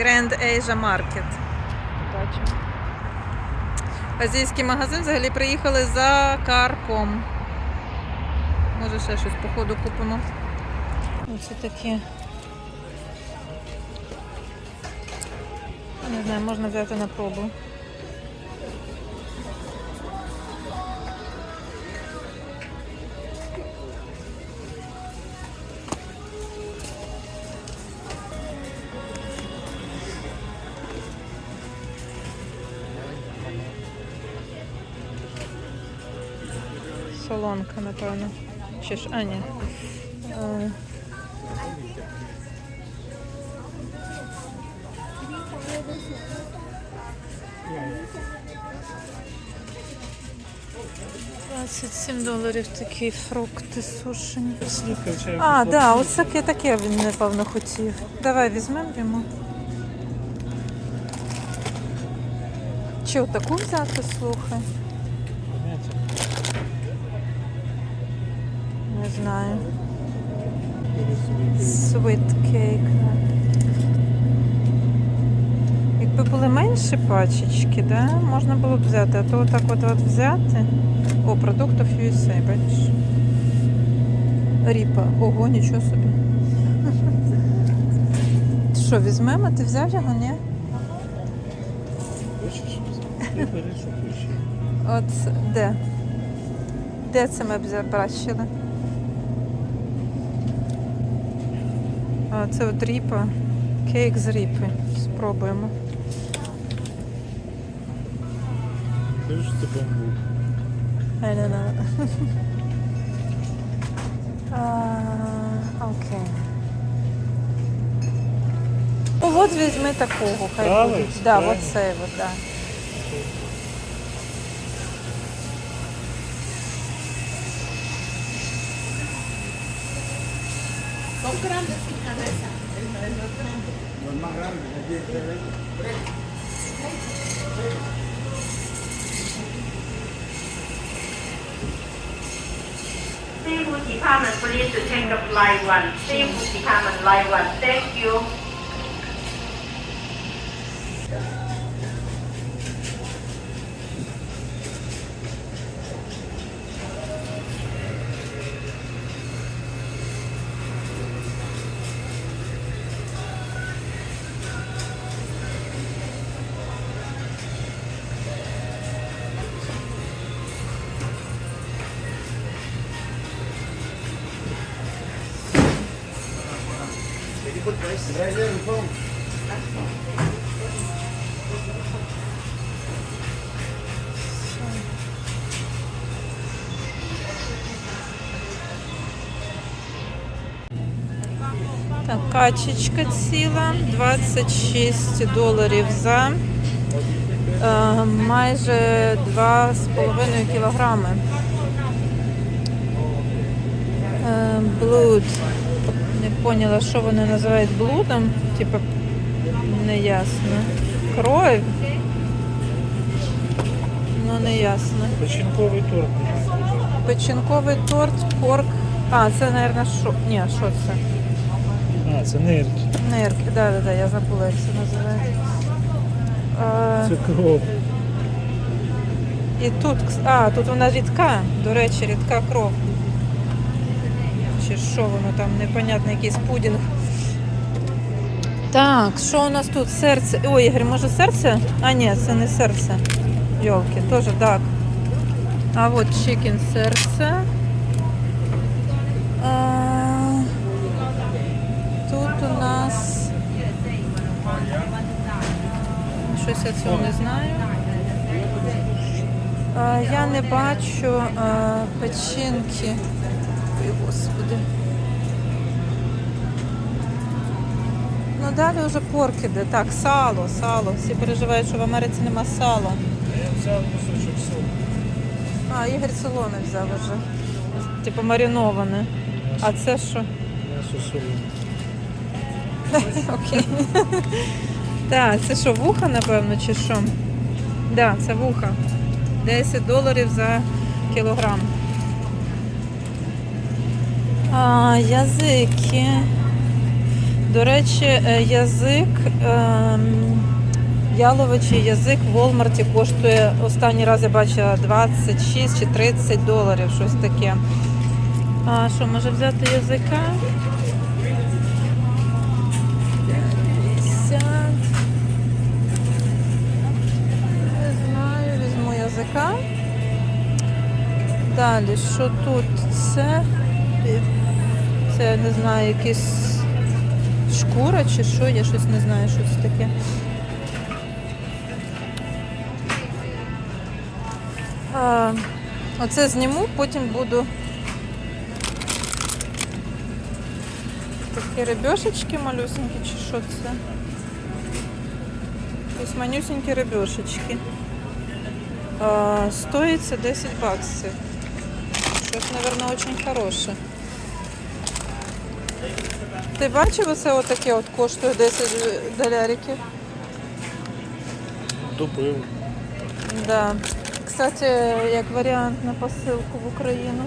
Grand Asia Market. Бачимо. Азійський магазин взагалі приїхали за карпом. Може ще щось по ходу купимо. Оце такі. Не знаю, можна взяти на пробу. Солонка, напевно. Чи ж, а, ні. Е, Двадцять сім доларів такі фрукти сушені. А, да, ось таке таке він, напевно, хотів. Давай візьмемо йому. Чи отаку взяти, слухай? Знаю. Sweet cake. Якби були менші пачечки, да, можна було б взяти, а то отак от, от взяти. О, продуктів USA, бачиш. Ріпа. Ого, нічого собі. Що, візьмемо? Ти взяв його, ні? Хочеш? От де? Де це ми б забращили? Це от ріпа. Кейк з ріпи. Спробуємо. Кажеш, це бамбук. I don't know. Ну, от візьми такого, хай буде. Да, от цей от, да. Seafood department See you, Muti Kaman, live one. Thank you. Department line one. Thank you. Так, качечка ціла, 26 доларів за е, майже 2,5 кілограми. Е, блуд. Не поняла, що вони називають блудом. Типа неясно. Кров. Ну, не ясно. Печінковий торт. Печінковий торт, порк. А, це, мабуть, що? Ні, що це? А, це нирки. Нирки, да, да, да, я забула, як це називається. А, Це кров. і тут, а, тут вона рідка, до речі, рідка кров. Чи що воно там, непонятно, якийсь пудінг. Так, що у нас тут? Серце. Ой, Ігор, може серце? А, ні, це не серце. Йолки, теж так. А от чикен серце. А, тут у нас. Щось я цього не знаю. А, я не бачу а, печінки. Ой, господи. Ну далі вже поркиде. Так, сало, сало. Всі переживають, що в Америці нема сала. Я взяв кусочок солі. А, Ігор солоне взяв вже. Типу мариноване. А це що? М'ясо солі. Окей. Так, це що, вуха, напевно, чи що? Так, да, це вуха. 10 доларів за кілограм. А, язики. До речі, е, язик е, яловичий язик в Walmart коштує останній раз я бачила 26 чи 30 доларів, щось таке. А що, може взяти язика? 50. Не знаю, візьму язика. Далі, що тут? Це, це не знаю, якийсь шкура чи що, я щось не знаю, що це таке. А, оце зніму, потім буду такі рибешечки малюсенькі, чи що це? Якісь манюсенькі рибешечки. А, стоїть це 10 баксів. Щось, мабуть, дуже хороше. Ти бачив оце отаке от коштує 10 доляриків? Добив. Да. Кстати, як варіант на посилку в Україну.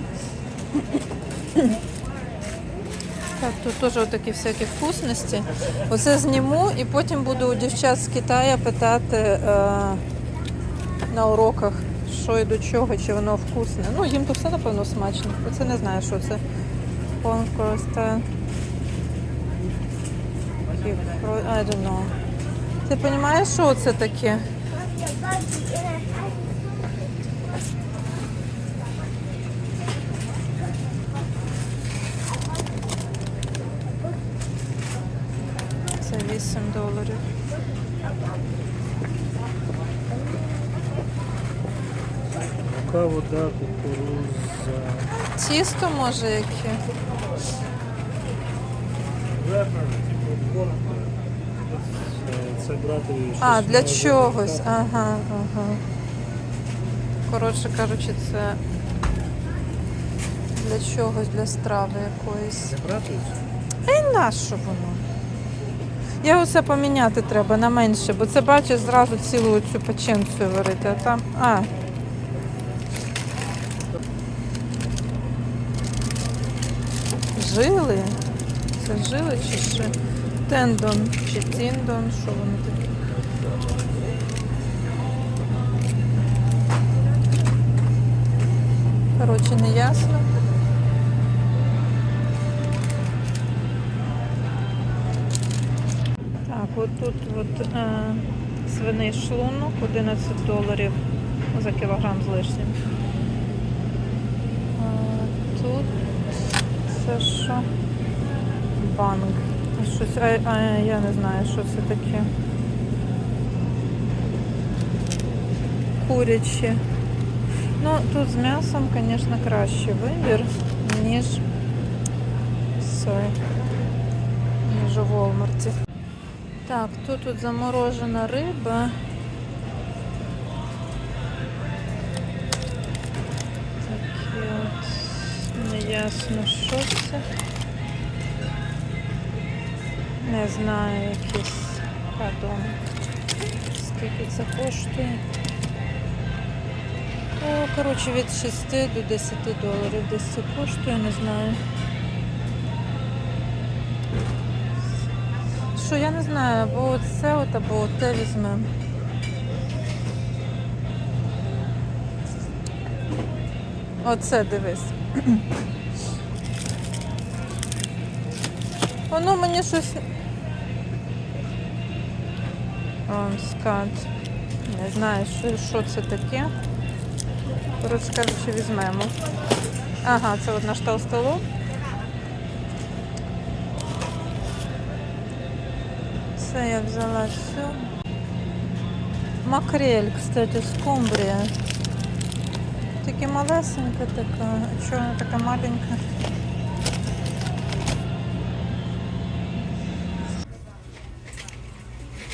Так, тут теж такі всякі вкусності. Оце зніму і потім буду у дівчат з Китаю питати е, на уроках, що і до чого, чи воно вкусне. Ну, їм то все, напевно, смачно. Оце не знаю, що це. Конкоста. I don't know. Ти розумієш, що це таке? Це 8 доларів. Мука, вода, кукуруза. Тісто може яке? Це- брати А, для чогось. Ага, ага. Коротше кажучи, це для чогось, для страви якоїсь. Не брати? А й нащо воно? Я оце поміняти треба на менше, бо це бачиш зразу цілу цю печенцю варити, а там. А. Жили? Це жили чи що? Тендон чи тіндон, що воно таке? Коротше, не ясно. Так, от тут от, е, свиний шлунок 11 доларів за кілограм з лишнім. А, тут це що? Банк. Щось, а, а, я не знаю, що це таке. Курячі. Ну, тут з м'ясом, звісно, краще вибір, ніж sorry, ніж у Волмарті. Так, тут тут заморожена риба. Такі от неясно, що це. Не знаю, якийсь падон. Скільки це коштує? О, коротше, від 6 до 10 доларів десь це коштує, не знаю. Що я не знаю, або це от, або те візьмемо. Оце дивись. Воно мені щось. Скат. Не знаю, що, що це таке. Коротше кажучи, візьмемо. Ага, це от наш толстолоб. Це я взяла все. Макрель, кстати, скумбрія. Тільки малесенька така. Чого вона така маленька?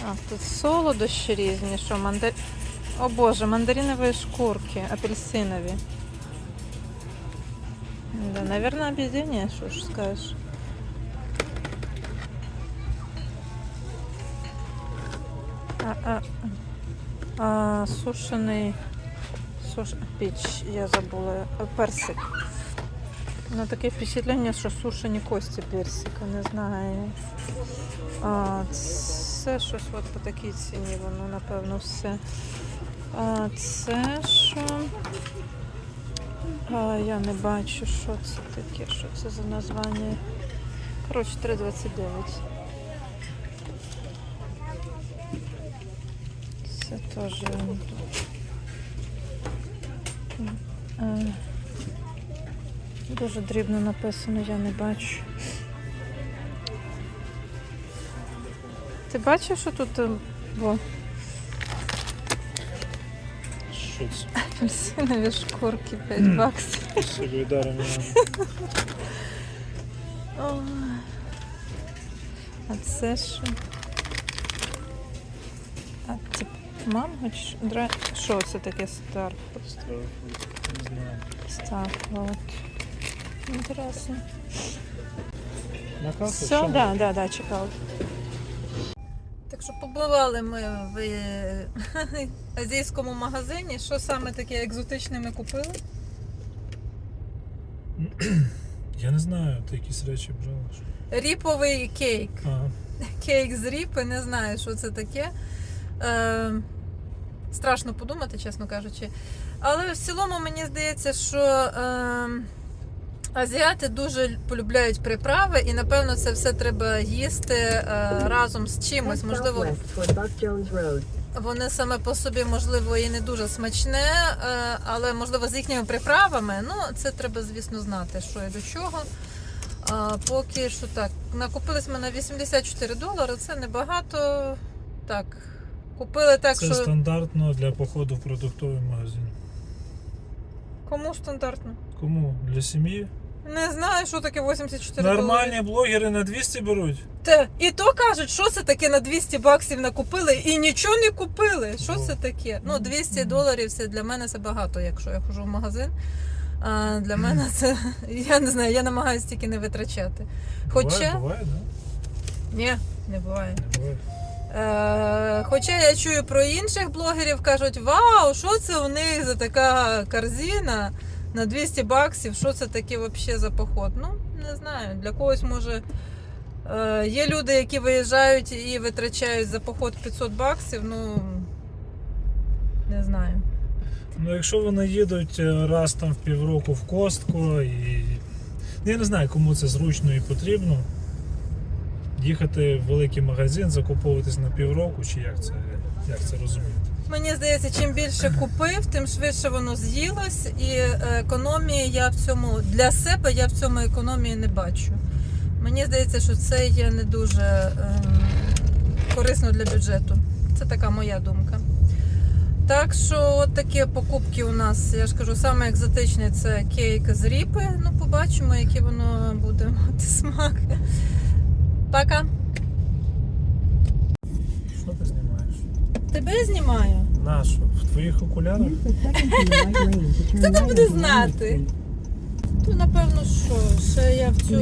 А, тут солодощі різні, що мандар... О боже, мандаринові шкурки, апельсинові. Да, наверное, объединение, що ж скажеш. А, а, а, сушений суш... піч, я забула. Е, Персик. Ну, таке впечатлення, що сушені кості персика, не знаю. А, ц- все щось от по такій ціні, воно напевно все. А це що? А, я не бачу, що це таке, що це за названня. Коротше, 3,29. Це теж. е, Дуже дрібно написано, я не бачу. Ти бачиш, що тут е, бо, Що це? апельсинові шкурки 5 баксів. Собі даром Ой. А це що? А це манго чи? Дра- що це таке стар? Не знаю. Стар, от. Інтересно. На касу? Все, да, да, да, чекав. Що побували ми в е, азійському магазині. Що саме таке екзотичне ми купили? Я не знаю, ти якісь речі брала. Ріповий кейк. Ага. Кейк з ріпи, не знаю, що це таке. Е, страшно подумати, чесно кажучи. Але в цілому мені здається, що е, азіати дуже полюбляють приправи, і напевно це все треба їсти е, разом з чимось. Можливо. Воно саме по собі, можливо, і не дуже смачне, е, але можливо з їхніми приправами. Ну, це треба, звісно, знати, що і до чого. А, поки що так. Накупились ми на 84 долари, це небагато. Так. Купили так, Це що. стандартно для походу в продуктовий магазин. Кому стандартно? Кому? Для сім'ї? Не знаю, що таке 84 Нормальні долари. блогери на 200 беруть. Те, і то кажуть, що це таке на 200 баксів накупили і нічого не купили. Що це таке? Ну, 200 доларів це для мене це багато, якщо я хожу в магазин. А для мене це я не знаю, я намагаюся тільки не витрачати. Хоча Буває, буває, да? ні, не буває. Не буває. Е, хоча я чую про інших блогерів, кажуть, вау, що це у них за така корзина на 200 баксів, що це таке взагалі за поход? Ну, не знаю. Для когось може. Е, є люди, які виїжджають і витрачають за поход 500 баксів, ну не знаю. Ну, якщо вони їдуть е, раз там в півроку в костку і. Я не знаю, кому це зручно і потрібно. Їхати в великий магазин, закуповуватись на півроку, чи як це, як це розуміти? Мені здається, чим більше купив, тим швидше воно з'їлось, і е, економії я в цьому для себе я в цьому економії не бачу. Мені здається, що це є не дуже ем, корисно для бюджету. Це така моя думка. Так що от такі покупки у нас, я ж кажу, саме екзотичне це кейк з ріпи. Ну, побачимо, який воно буде мати смак. Пока. Що ти знімаєш? Тебе знімаю. Нашу? В твоїх окулярах? Хто там буде знати? То напевно, що ще я в цю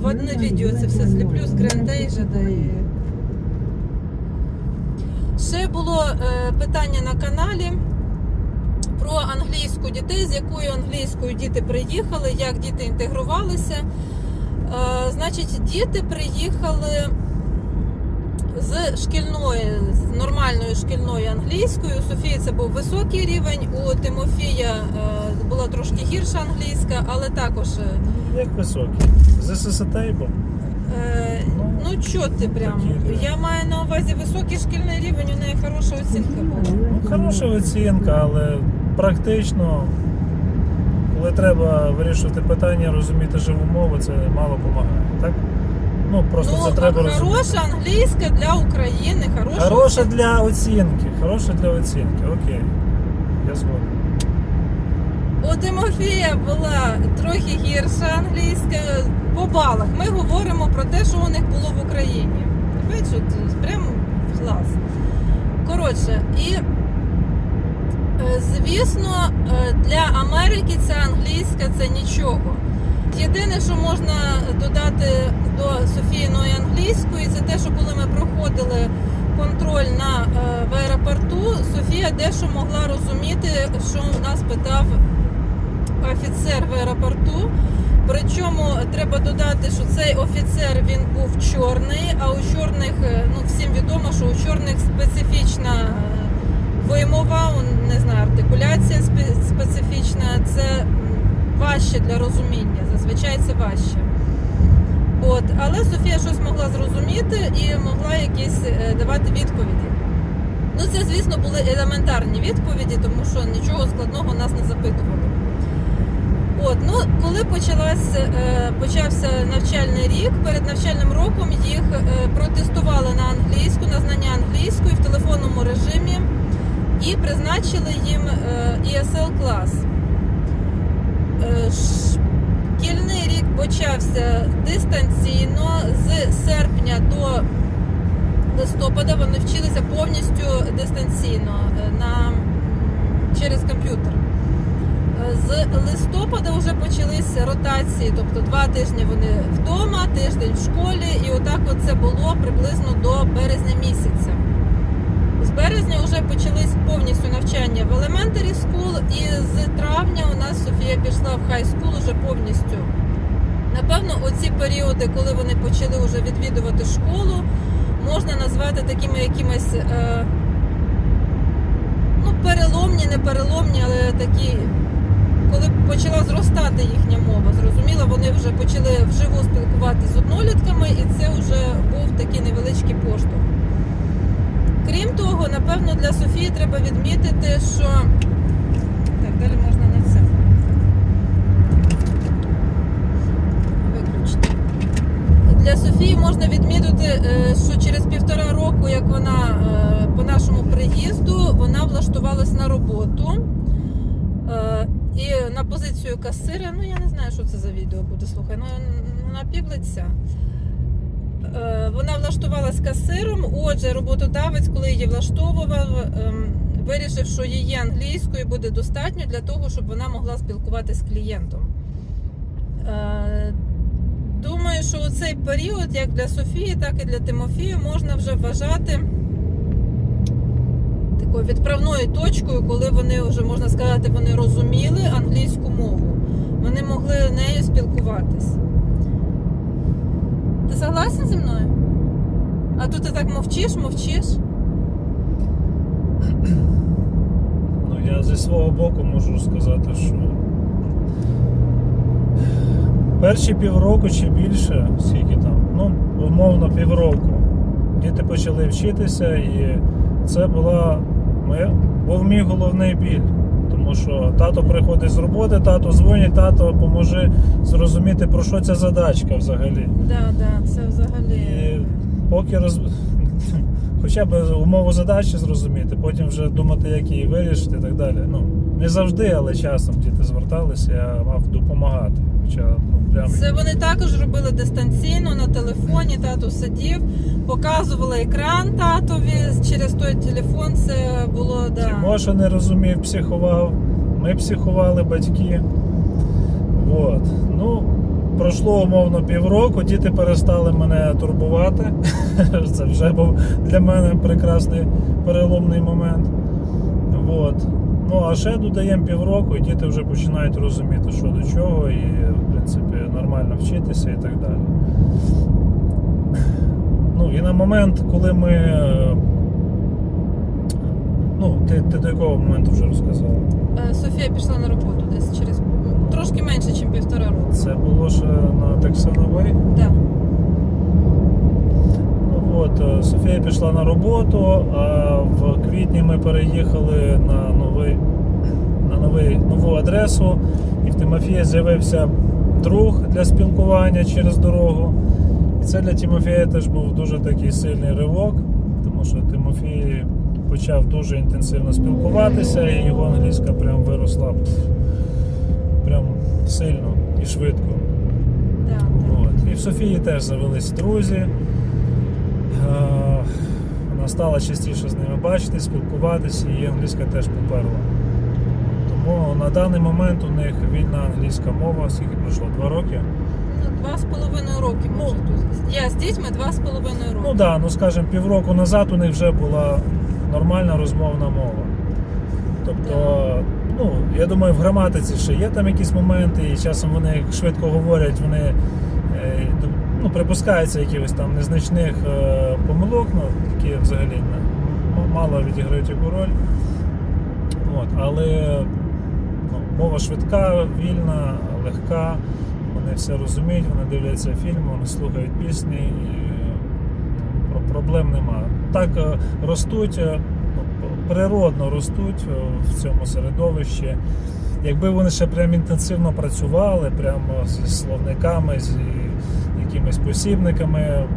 в одне відео це все 1 зліплю з North. Грандейжа. Да і... Ще було е, питання на каналі про англійську дітей, з якою англійською діти приїхали, як діти інтегрувалися. Е, значить, діти приїхали з шкільної, з нормальною шкільною англійською. У Софії це був високий рівень, у Тимофія е, була трошки гірша англійська, але також. е, Як високі? З ССТейбом? Е, ну чо ти прям? Я маю на увазі високий шкільний рівень, у неї хороша оцінка була. Ну, хороша оцінка, але практично, коли треба вирішувати питання, розуміти живу мову, це мало допомагає. Так? Ну, просто Ну, це треба розуміти. хороша англійська для України, хороша. Хороша для оцінки. Хороша для оцінки. Окей. Я згоден. У Тимофія була трохи гірша англійська по балах. Ми говоримо про те, що у них було в Україні. Бачиш, от прям клас. Коротше, і е, звісно, е, для Америки ця англійська це нічого. Єдине, що можна додати до Софійної англійської, це те, що коли ми проходили контроль на, е, в аеропорту, Софія дещо могла розуміти, що у нас питав офіцер в аеропорту. Причому треба додати, що цей офіцер він був чорний, а у чорних, е, ну всім відомо, що у чорних специфічна е, вимова, не знаю, артикуляція спе- специфічна. Це важче для розуміння. Зазвичай це важче. От, але Софія щось могла зрозуміти і могла якісь е, давати відповіді. Ну, це, звісно, були елементарні відповіді, тому що нічого складного нас не запитували. От, ну, коли почалась, е, почався навчальний рік, перед навчальним роком їх е, протестували на англійську, на знання англійської в телефонному режимі і призначили їм ESL клас. Е, Шкільний рік почався дистанційно з серпня до листопада вони вчилися повністю дистанційно е, на, через комп'ютер. Е, З листопада вже почалися ротації, тобто два тижні вони вдома, тиждень в школі, і отак от це було приблизно до березня місяця. З березня вже почались повністю навчання в elementary school, і з травня пішла в school уже повністю. Напевно, оці періоди, коли вони почали вже відвідувати школу, можна назвати такими якимись е, ну, переломні, не переломні, але такі, коли почала зростати їхня мова. Зрозуміло, вони вже почали вживу спілкуватися з однолітками, і це вже був такий невеличкий поштовх. Крім того, напевно, для Софії треба відмітити, що. Так, далі можна не це. Виключити. Для Софії можна відмітити, е, що через півтора року, як вона е, по нашому приїзду, вона влаштувалась на роботу. Е, І на позицію касира, ну я не знаю, що це за відео буде, слухай, ну вона піблиться. Е, Вона влаштувалась касиром. Отже, роботодавець, коли її влаштовував, ем, вирішив, що її англійської буде достатньо для того, щоб вона могла спілкуватися з клієнтом. Думаю, що у цей період, як для Софії, так і для Тимофію, можна вже вважати такою відправною точкою, коли вони вже можна сказати, вони розуміли англійську мову. Вони могли нею спілкуватись. Ти согласен зі мною? А тут ти так мовчиш, мовчиш. Ну, я зі свого боку можу сказати, що перші півроку чи більше, скільки там, ну, умовно півроку, діти почали вчитися, і це була моя, був мій головний біль. Тому що тато приходить з роботи, тато дзвонить, тато поможи зрозуміти, про що ця задачка взагалі. Да, да, це взагалі. І поки роз... хоча б умову задачі зрозуміти, потім вже думати, як її вирішити і так далі. Ну, не завжди, але часом діти зверталися, я мав допомагати. Хоча ну, прям Це вони також робили дистанційно на телефоні. Тато сидів, показували екран татові через той телефон. Це було да. Тимоша не розумів, психував. Ми психували батьки. От. Ну, пройшло умовно півроку, діти перестали мене турбувати. Це вже був для мене прекрасний переломний момент. От. Ну, а ще додаємо півроку, і діти вже починають розуміти, що до чого, і, в принципі, нормально вчитися і так далі. Ну, і на момент, коли ми. Ну, ти, ти до якого моменту вже розказала? Е, Софія пішла на роботу десь через трошки менше, ніж півтора року. Це було ще на Тексановий. Да. От, е, Софія пішла на роботу, а в квітні ми переїхали на, новий, на новий, нову адресу, і в Тимофія з'явився друг для спілкування через дорогу. І це для Тимофія теж був дуже такий сильний ривок, тому що Тимофій почав дуже інтенсивно спілкуватися, і його англійська прям виросла прям сильно і швидко. Да. От. І в Софії теж завелись друзі. Вона стала частіше з ними бачити, спілкуватися, і англійська теж поперла. Тому на даний момент у них вільна англійська мова, скільки пройшло? Два роки? Ну, два з половиною роки ми тут. Я з дітьми два з половиною роки. Ну так, да, ну скажімо, півроку назад у них вже була нормальна розмовна мова. Тобто, ну ну, я думаю, в граматиці ще є там якісь моменти, і часом вони швидко говорять, вони е, ну, припускаються якихось там незначних е, помилок, ну, які взагалі не, мало відіграють яку роль. От, але ну, мова швидка, вільна, легка, вони все розуміють, вони дивляться фільми, вони слухають пісні і е, про- проблем немає. Так е, ростуть, е, ну, природно ростуть е, в цьому середовищі. Якби вони ще прям інтенсивно працювали, прямо зі словниками, з якимись посібниками,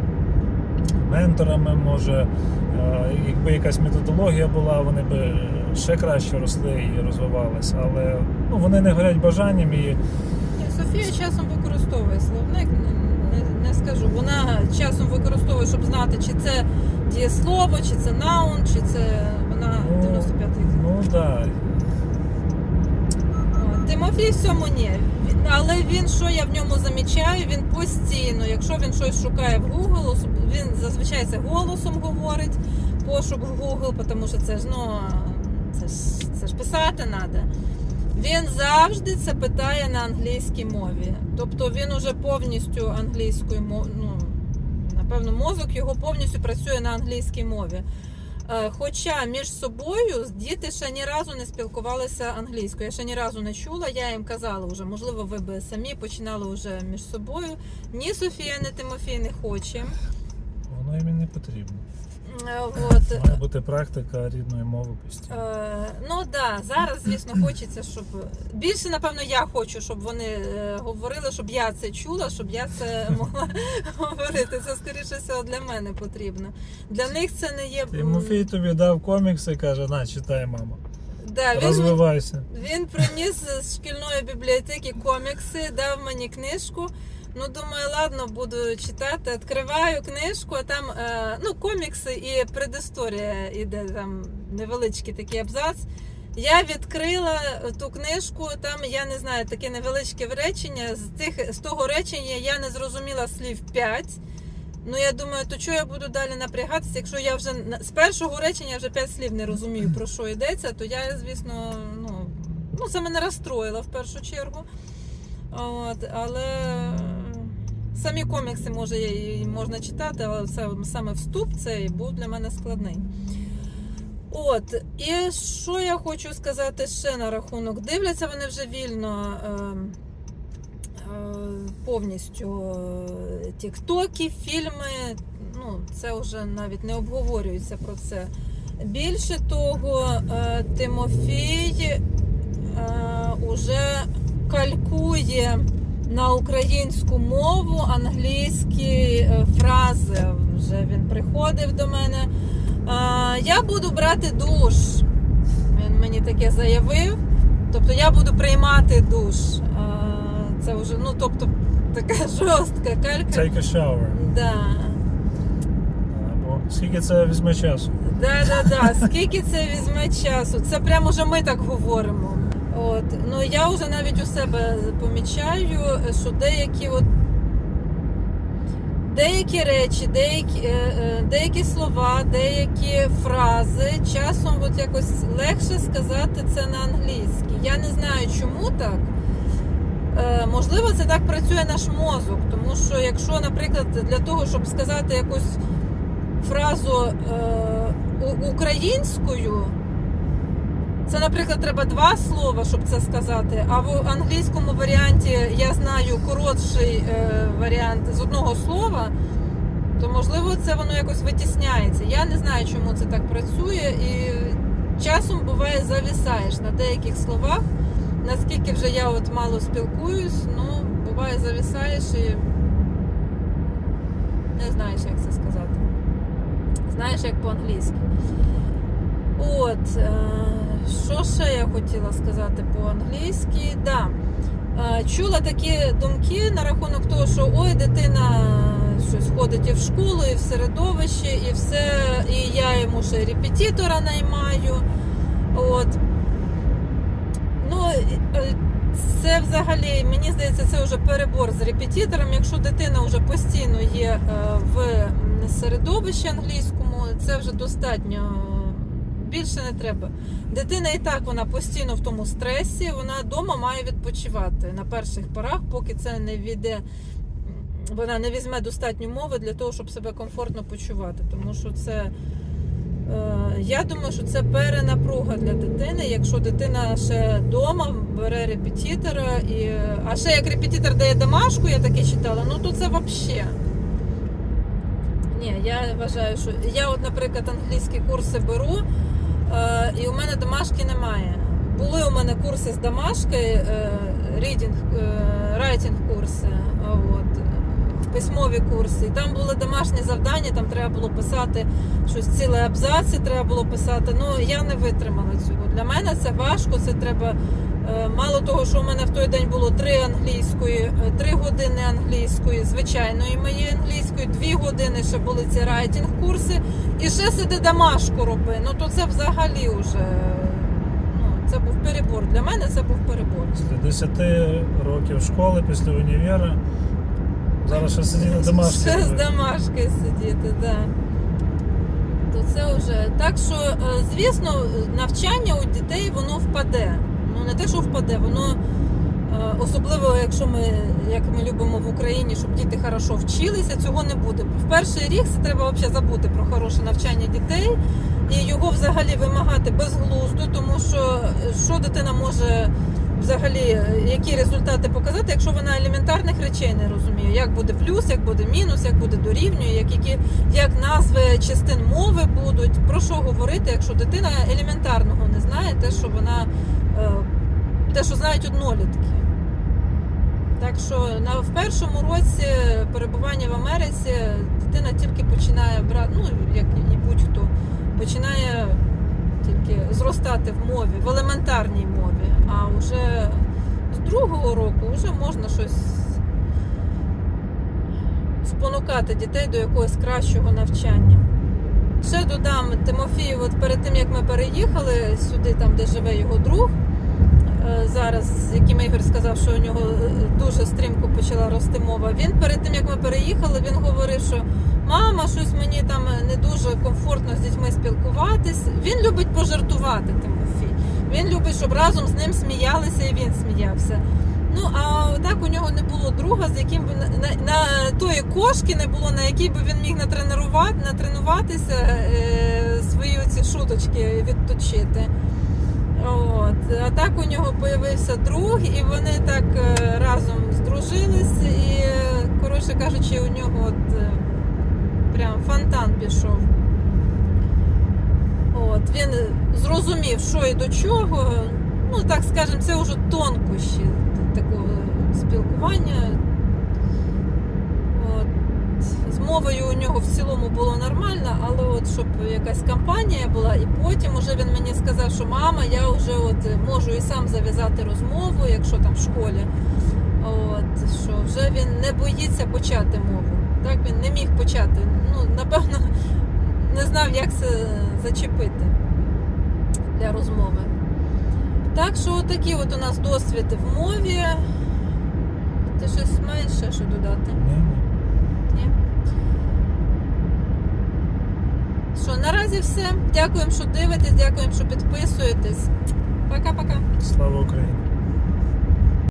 менторами, може, е, якби якась методологія була, вони б ще краще росли і розвивалися. Але ну, вони не горять бажанням і Софія часом використовує словник, не, не, не скажу. Вона часом використовує, щоб знати, чи це дієслово, чи це наун, чи це вона Ну, 95-й. ну да. О, Тимофій в цьому ні. Але він, що я в ньому замічаю, він постійно, якщо він щось шукає в Google, він зазвичай це голосом говорить, пошук в Google, тому що це ж ну це ж, це ж писати треба. Він завжди це питає на англійській мові. Тобто він уже повністю англійською мовою, ну, напевно, мозок його повністю працює на англійській мові. Е, Хоча між собою діти ще ні разу не спілкувалися англійською. Я ще ні разу не чула. Я їм казала вже, можливо, ви би самі починали вже між собою. Ні Софія, ні Тимофій не хоче. Не потрібно. Е, От. Має бути практика рідної мови постійно. Е, ну так, да, зараз, звісно, хочеться, щоб більше, напевно, я хочу, щоб вони е, говорили, щоб я це чула, щоб я це могла говорити. Це скоріше всього для мене потрібно. Для них це не є. м, Тимофій тобі дав комікси і каже, на, читай, мама. Да, він, Розвивайся. він приніс з шкільної бібліотеки комікси, дав мені книжку. Ну, думаю, ладно, буду читати. Відкриваю книжку, а там е, ну, комікси і предісторія іде там невеличкий такий абзац. Я відкрила ту книжку, там я не знаю, таке невеличке речення. З тих з того речення я не зрозуміла слів 5. Ну я думаю, то чого я буду далі напрягатися, якщо я вже з першого речення вже 5 слів не розумію, про що йдеться, то я, звісно, ну, ну це мене розстроїло в першу чергу. От, але самі комікси може і можна читати, але саме вступ цей був для мене складний. От, і що я хочу сказати ще на рахунок? Дивляться вони вже вільно е, е, повністю е, тіктоки, фільми. Ну, це вже навіть не обговорюється про це. Більше того, е, Тимофій е, уже калькує на українську мову англійські е, фрази. Вже він приходив до мене. Я буду брати душ. Він мені таке заявив. Тобто я буду приймати душ. Це вже, ну тобто, така жорстка калька. Take a shower. Да. Скільки це візьме часу? Да, да, да. Скільки це візьме часу? Це прямо вже ми так говоримо. От. Ну я вже навіть у себе помічаю, що деякі от деякі речі, деякі, е, е, деякі слова, деякі фрази часом от якось легше сказати це на англійській. Я не знаю, чому так. Е, Можливо, це так працює наш мозок, тому що якщо, наприклад, для того, щоб сказати якусь фразу українською, це, наприклад, треба два слова, щоб це сказати. А в англійському варіанті я знаю коротший е, варіант з одного слова, то можливо це воно якось витісняється. Я не знаю, чому це так працює, і часом буває завісаєш на деяких словах. Наскільки вже я от мало спілкуюсь, ну буває завісаєш і не знаєш, як це сказати. Знаєш, як по-англійськи. От, е, що ще я хотіла сказати по-англійськи? Да. Е, Чула такі думки на рахунок того, що ой, дитина щось ходить і в школу, і в середовище, і все, і я йому ще репетитора наймаю. От. Ну, е, це взагалі, мені здається, це вже перебор з репетитором. Якщо дитина вже постійно є в середовищі англійському, це вже достатньо Більше не треба. Дитина і так вона постійно в тому стресі, вона вдома має відпочивати на перших порах, поки це не війде, вона не візьме достатньо мови для того, щоб себе комфортно почувати. Тому що це. е, Я думаю, що це перенапруга для дитини. Якщо дитина ще вдома бере репетитора, і... а ще як репетитор дає домашку, я таке читала, ну то це взагалі. Ні, я вважаю, що я, от, наприклад, англійські курси беру, і у мене домашки немає. Були у мене курси з домашки, рідінг, е, курси, от, е, письмові курси. Там були домашні завдання, там треба було писати щось ціле абзаці, треба було писати. Ну я не витримала цього. Для мене це важко, це треба. Е, Мало того, що у мене в той день було три англійської, е, три години англійської, звичайної моєї англійської, дві години ще були ці райтінг курси, і ще сиди домашку роби. Ну то це взагалі вже ну, це був перебор. Для мене це був перебор. Після 10 років школи, після універа. Зараз ще сидіти на домашній. Ще з домашки сидіти, так. Да. То це вже. Так що, е, звісно, навчання у дітей воно впаде. Ну не те, що впаде, воно е, особливо, якщо ми, як ми любимо в Україні, щоб діти хорошо вчилися, цього не буде. В перший рік це треба взагалі забути про хороше навчання дітей і його взагалі вимагати безглуздо, тому що е, що дитина може взагалі, е, які результати показати, якщо вона елементарних речей не розуміє, як буде плюс, як буде мінус, як буде дорівнює, як які як назви частин мови будуть, про що говорити, якщо дитина елементарного не знає, те, що вона те, що знають однолітки. Так що на в першому році перебування в Америці дитина тільки починає брати, ну як і будь-хто, починає тільки зростати в мові, в елементарній мові. А вже з другого року вже можна щось спонукати дітей до якогось кращого навчання. Ще додам Тимофію, от перед тим як ми переїхали сюди, там де живе його друг, е, зараз, з яким Ігор сказав, що у нього е, дуже стрімко почала рости мова. Він перед тим як ми переїхали, він говорив, що мама, щось мені там не дуже комфортно з дітьми спілкуватись. Він любить пожартувати, Тимофій. Він любить, щоб разом з ним сміялися, і він сміявся. Ну а так у нього не було друга, з яким би на, на, на тої кошки не було, на якій би він міг натренувати, натренуватися е, свої оці шуточки відточити. От. А так у нього з'явився друг, і вони так е, разом здружились, і, коротше кажучи, у нього от, е, прям фонтан пішов. От, він зрозумів, що і до чого. Ну, так скажемо, це вже тонкощі такого спілкування. От. З мовою у нього в цілому було нормально, але от щоб якась кампанія була, і потім уже він мені сказав, що мама, я вже от можу і сам зав'язати розмову, якщо там в школі. От, що вже він не боїться почати мову. Так він не міг почати. Ну, напевно, не знав, як це зачепити для розмови. Так що такі от у нас досвід в мові. Ти щось маєш ще що додати? Ні, ні. Ні? Що, наразі все. Дякуємо, що дивитесь, дякуємо, що підписуєтесь. Пока-пока. Слава Україні!